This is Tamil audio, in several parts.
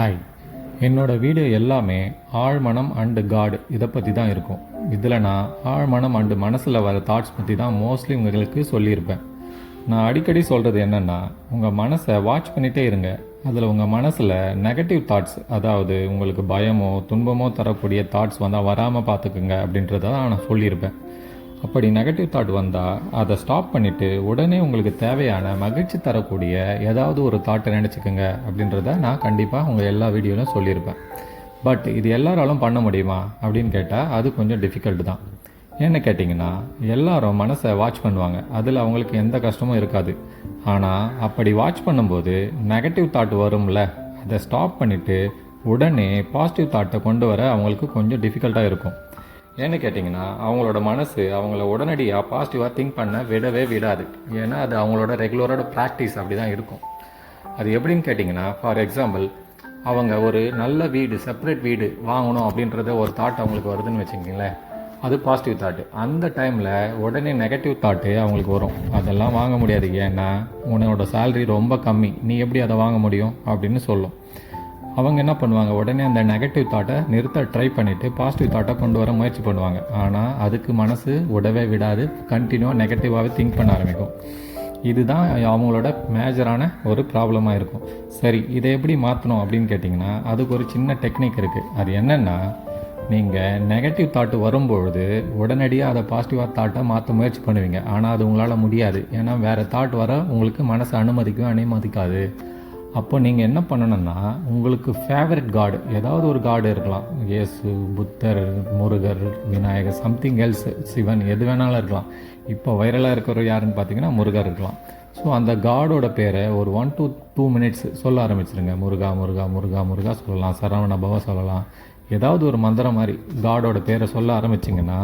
ஹாய் என்னோட வீடியோ எல்லாமே ஆழ்மனம் அண்டு காட் இதை பற்றி தான் இருக்கும். இதில் நான் ஆழ்மனம் அண்டு மனசில் வர தாட்ஸ் பற்றி தான் மோஸ்ட்லி உங்களுக்கு சொல்லியிருப்பேன். நான் அடிக்கடி சொல்கிறது என்னென்னா உங்கள் மனசை வாட்ச் பண்ணிகிட்டே இருங்க. அதில் உங்கள் மனசில் நெகட்டிவ் தாட்ஸ் அதாவது உங்களுக்கு பயமோ துன்பமோ தரக்கூடிய தாட்ஸ் வந்தால் வராமல் பார்த்துக்குங்க அப்படின்றத தான் நான் சொல்லியிருப்பேன். அப்படி நெகட்டிவ் தாட் வந்தால் அதை ஸ்டாப் பண்ணிவிட்டு உடனே உங்களுக்கு தேவையான மகிழ்ச்சி தரக்கூடிய ஏதாவது ஒரு தாட்டை நினச்சிக்கோங்க. அப்படின்றத நான் கண்டிப்பாக உங்கள் எல்லா வீடியோலையும் சொல்லியிருப்பேன். பட் இது எல்லாராலும் பண்ண முடியுமா? அப்படின்னு கேட்டால் அது கொஞ்சம் டிஃபிகல்ட் தான். ஏன்னு கேட்டிங்கன்னா எல்லாரும் மனசை வாட்ச் பண்ணுவாங்க. அதில் அவங்களுக்கு எந்த கஷ்டமும் இருக்காது. ஆனால் அப்படி வாட்ச் பண்ணும்போது நெகட்டிவ் தாட் வரும்ல அதை ஸ்டாப் பண்ணிவிட்டு உடனே பாசிட்டிவ் தாட்டை கொண்டு வர அவங்களுக்கு கொஞ்சம் டிஃபிகல்ட்டாக இருக்கும். ஏன்னு கேட்டிங்கன்னா அவங்களோட மனசு அவங்கள உடனடியாக பாசிட்டிவாக திங்க் பண்ண விடவே விடாது. ஏன்னா அது அவங்களோட ரெகுலரோட ப்ராக்டிஸ் அப்படி தான் இருக்கும். அது எப்படின்னு கேட்டிங்கன்னா ஃபார் எக்ஸாம்பிள் அவங்க ஒரு நல்ல வீடு செப்பரேட் வீடு வாங்கணும் அப்படின்றத ஒரு தாட் அவங்களுக்கு வருதுன்னு வச்சுக்கிங்களேன். அது பாசிட்டிவ் தாட்டு அந்த டைமில் உடனே நெகட்டிவ் தாட்டு அவங்களுக்கு வரும். அதெல்லாம் வாங்க முடியாது. ஏன்னா உன்னோட சேல்ரி ரொம்ப கம்மி. நீ எப்படி அதை வாங்க முடியும் அப்படின்னு சொல்லும். அவங்க என்ன பண்ணுவாங்க? உடனே அந்த நெகட்டிவ் தாட்டை நிறுத்த ட்ரை பண்ணிவிட்டு பாசிட்டிவ் தாட்டை கொண்டு வர முயற்சி பண்ணுவாங்க. ஆனால் அதுக்கு மனசு விடவே விடாது கண்டினியூவாக நெகட்டிவாகவே திங்க் பண்ண ஆரம்பிக்கும். இதுதான் அவங்களோட மேஜரான ஒரு ப்ராப்ளமாக இருக்கும். சரி இதை எப்படி மாற்றணும் அப்படின்னு கேட்டிங்கன்னா அதுக்கு ஒரு சின்ன டெக்னிக் இருக்குது அது என்னென்னா நீங்கள் நெகட்டிவ் தாட்டு வரும்பொழுது உடனடியாக அதை பாசிட்டிவாக தாட்டை மாற்ற முயற்சி பண்ணுவீங்க. ஆனால் அது உங்களால் முடியாது. ஏன்னா வேறு தாட் வர உங்களுக்கு மனசை அனுமதிக்கும் அனுமதிக்காது. அப்போ நீங்கள் என்ன பண்ணணும்னா உங்களுக்கு ஃபேவரட் காடு ஏதாவது ஒரு காடு இருக்கலாம். இயேசு புத்தர் முருகர் விநாயகர் சம்திங் எல்ஸ் சிவன் எது வேணாலும் இருக்கலாம். இப்போ வைரலாக இருக்கிற யாருன்னு பார்த்தீங்கன்னா முருகர் இருக்கலாம். ஸோ அந்த காடோட பேரை ஒரு ஒன் டூ டூ மினிட்ஸ் சொல்ல ஆரம்பிச்சிருங்க. முருகா முருகா முருகா முருகா சொல்லலாம். சரவண பவ சொல்லலாம். ஏதாவது ஒரு மந்திரம் மாதிரி காடோட பேரை சொல்ல ஆரம்பிச்சிங்கன்னா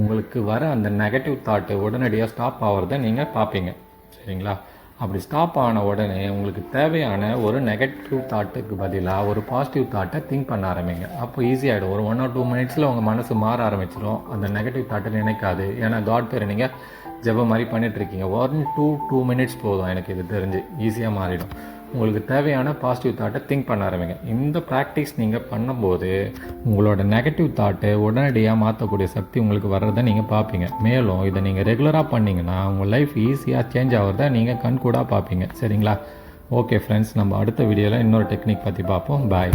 உங்களுக்கு வர அந்த நெகட்டிவ் தாட்டு உடனடியாக ஸ்டாப் ஆகிறத நீங்கள் பார்ப்பீங்க. சரிங்களா? அப்படி ஸ்டாப் ஆன உடனே உங்களுக்கு தேவையான ஒரு நெகட்டிவ் தாட்டுக்கு பதிலாக ஒரு பாசிட்டிவ் தாட்டை திங்க் பண்ண ஆரம்பிங்க. அப்போ ஈஸியாகிடும் ஒரு ஒன் ஆர் டூ மினிட்ஸில் உங்கள் மனசு மாற ஆரம்பிச்சிடும் அந்த நெகட்டிவ் தாட்டை நினைக்காது. ஏன்னா காட் பேர் நீங்கள் ஜெபம் மாதிரி பண்ணிகிட்ருக்கீங்க ஒன் டூ டூ மினிட்ஸ் போதும். எனக்கு இது தெரிஞ்சு. ஈஸியாக மாறிடும். உங்களுக்கு தேவையான பாசிட்டிவ் தாட்டை திங்க் பண்ண ஆரம்பிங்க. இந்த ப்ராக்டிஸ் நீங்கள் பண்ணும்போது உங்களோட நெகட்டிவ் தாட்டை உடனடியாக மாற்றக்கூடிய சக்தி உங்களுக்கு வர்றதை நீங்கள் பார்ப்பீங்க மேலும் இதை நீங்கள் ரெகுலராக பண்ணிங்கன்னா உங்கள் லைஃப் ஈஸியாக சேஞ்ச் ஆகிறத நீங்கள் கண்கூடாக பார்ப்பீங்க சரிங்களா? ஓகே ஃப்ரெண்ட்ஸ் நம்ம அடுத்த வீடியோவில் இன்னொரு டெக்னிக் பற்றி பார்ப்போம் பாய்